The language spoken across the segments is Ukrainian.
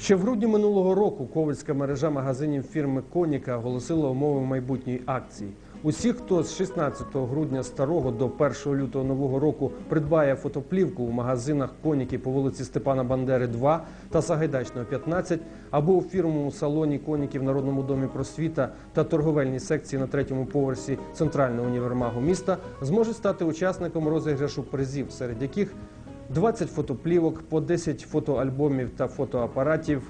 Ще в грудні минулого року ковальська мережа магазинів фірми Коніка оголосила умови майбутньої акції. Усі, хто з 16 грудня старого до 1 лютого нового року придбає фотоплівку у магазинах Коніки по вулиці Степана Бандери 2 та Сагайдачного 15, або у фірмовому салоні Коніки в Народному домі просвіта та торговельній секції на третьому поверсі центрального універмагу міста, зможуть стати учасником розіграшу призів, серед яких 20 фотоплівок, по 10 фотоальбомів та фотоапаратів,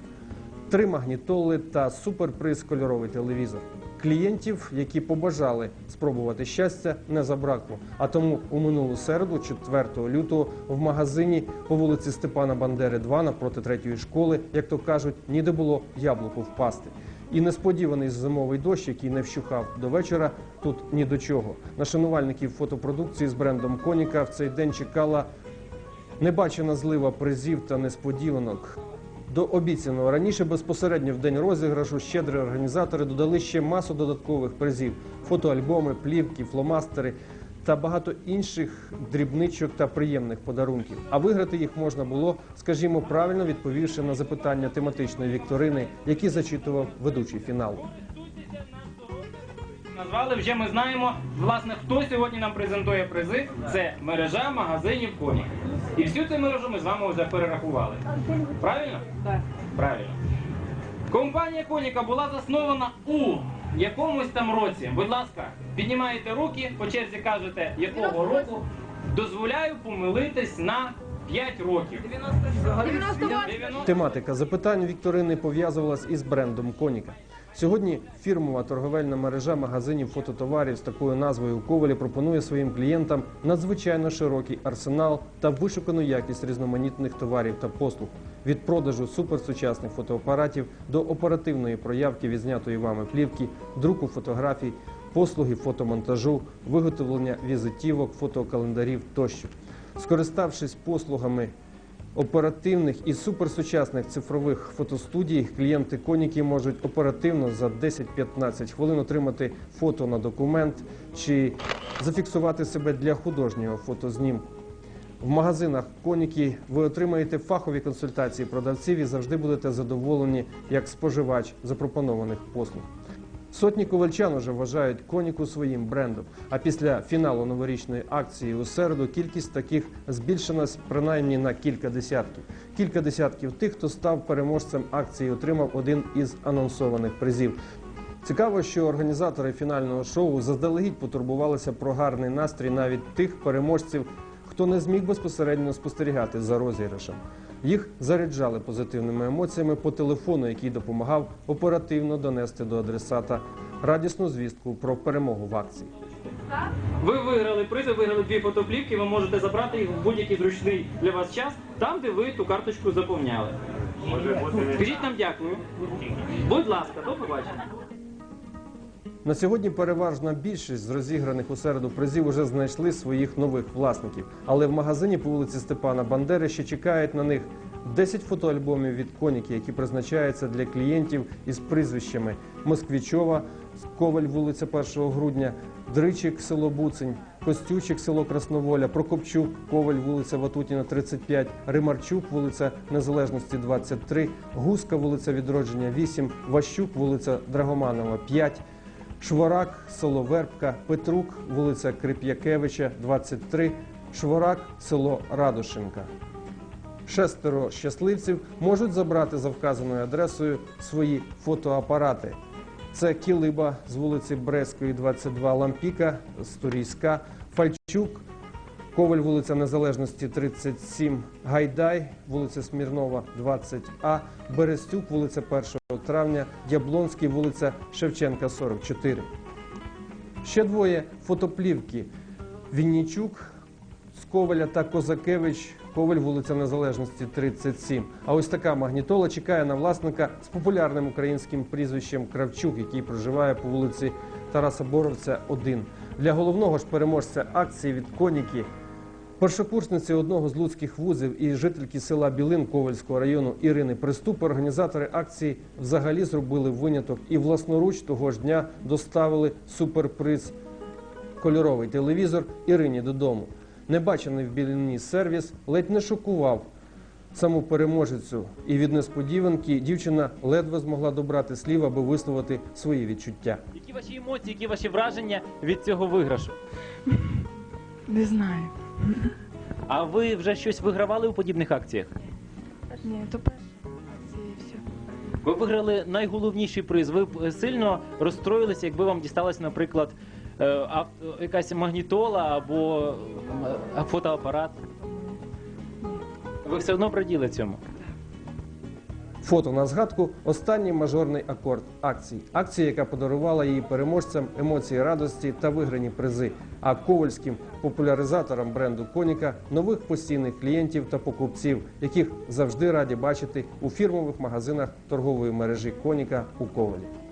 три магнітоли та суперприз кольоровий телевізор. Клієнтів, які побажали спробувати щастя, не забракло. А тому у минулу середу, 4 лютого, в магазині по вулиці Степана Бандери, 2 напроти третьої школи, як то кажуть, ніде було яблуку впасти. І несподіваний зимовий дощ, який не вщухав до вечора, тут ні до чого. На шанувальників фотопродукції з брендом Коніка в цей день чекала Небачена злива призів та несподіванок. До обіцяного раніше безпосередньо в день розіграшу щедрі організатори додали ще масу додаткових призів: фотоальбоми, плівки, фломастери та багато інших дрібничок та приємних подарунків. А виграти їх можна було, скажімо, правильно відповівши на запитання тематичної вікторини, які зачитував ведучий фіналу. Назвали вже ми знаємо, власне, хто сьогодні нам презентує призи. Це мережа магазинів Коні. І всю цю мережу ми з вами вже перерахували. Правильно? Так. Правильно. Компанія Коніка була заснована у якомусь там році. Будь ласка, піднімаєте руки, по черзі кажете, якого року. Дозволяю помилитись на 5 років. 90. Тематика запитань вікторини пов'язувалась із брендом Коніка. Сьогодні фірмова торговельна мережа магазинів фототоварів з такою назвою Ковалі пропонує своїм клієнтам надзвичайно широкий арсенал та вишукану якість різноманітних товарів та послуг від продажу суперсучасних фотоапаратів до оперативної проявки відзнятої вами плівки, друку фотографій, послуги фотомонтажу, виготовлення візитівок, фотокалендарів тощо. Скориставшись послугами оперативних і суперсучасних цифрових фотостудій клієнти коніки можуть оперативно за 10-15 хвилин отримати фото на документ чи зафіксувати себе для художнього фотознімку. В магазинах коніки ви отримаєте фахові консультації продавців і завжди будете задоволені як споживач запропонованих послуг. Сотні ковальчан уже вважають коніку своїм брендом. А після фіналу новорічної акції у середу кількість таких збільшилась принаймні на кілька десятків. Кілька десятків тих, хто став переможцем акції, отримав один із анонсованих призів. Цікаво, що організатори фінального шоу заздалегідь потурбувалися про гарний настрій навіть тих переможців, хто не зміг безпосередньо спостерігати за розіграшем. Їх заряджали позитивними емоціями по телефону, який допомагав оперативно донести до адресата радісну звістку про перемогу в акції. Ви виграли приз, ви виграли дві фотоплівки, ви можете забрати їх в будь-який зручний для вас час, там, де ви ту карточку заповняли. Скажіть нам дякую. Будь ласка, до побачення. На сьогодні переважна більшість з розіграних у середу призів уже знайшли своїх нових власників. Але в магазині по вулиці Степана Бандери ще чекають на них 10 фотоальбомів від коніки, які призначаються для клієнтів із прізвищами Москвічова, Коваль, вулиця 1 грудня, Дричик, село Буцень, Костючик, село Красноволя, Прокопчук, Коваль, вулиця Ватутіна, 35, Римарчук, вулиця Незалежності, 23, Гуска, вулиця Відродження, 8, Ващук, вулиця Драгоманова, 5, Шворак, село Вербка, Петрук, вулиця Крип'якевича, 23, Шворак, село Радошинка. Шестеро щасливців можуть забрати за вказаною адресою свої фотоапарати. Це Кілиба з вулиці Брестської, 22, Лампіка, Сторійська, Фальчук, Коваль, вулиця Незалежності, 37, Гайдай, вулиця Смірнова, 20А, Берестюк, вулиця 1 травня, Яблонський, вулиця Шевченка, 44. Ще двоє фотоплівки. Віннічук з Коваля та Козакевич, Коваль, вулиця Незалежності, 37. А ось така магнітола чекає на власника з популярним українським прізвищем Кравчук, який проживає по вулиці Тараса Боровця, 1. Для головного ж переможця акції від Коніки Першокурсниці одного з луцьких вузів і жительки села Білин Ковальського району Ірини Приступ, організатори акції взагалі зробили виняток і власноруч того ж дня доставили суперприз кольоровий телевізор Ірині додому. Небачений в Білині сервіс ледь не шокував саму переможецю. І від несподіванки дівчина ледве змогла добрати слів, аби висловити свої відчуття. Які ваші емоції, які ваші враження від цього виграшу? Не знаю. А ви вже щось вигравали у подібних акціях? Ні, то все. Ви виграли найголовніший приз. Ви б сильно розстроїлися, якби вам дісталась, наприклад, е, авто, якась магнітола або е, фотоапарат. Ви все одно раділи цьому. Фото на згадку останній мажорний акорд акції. Акція, яка подарувала її переможцям емоції радості та виграні призи. А ковальським популяризаторам бренду Коніка нових постійних клієнтів та покупців, яких завжди раді бачити у фірмових магазинах торгової мережі Коніка у Ковалі.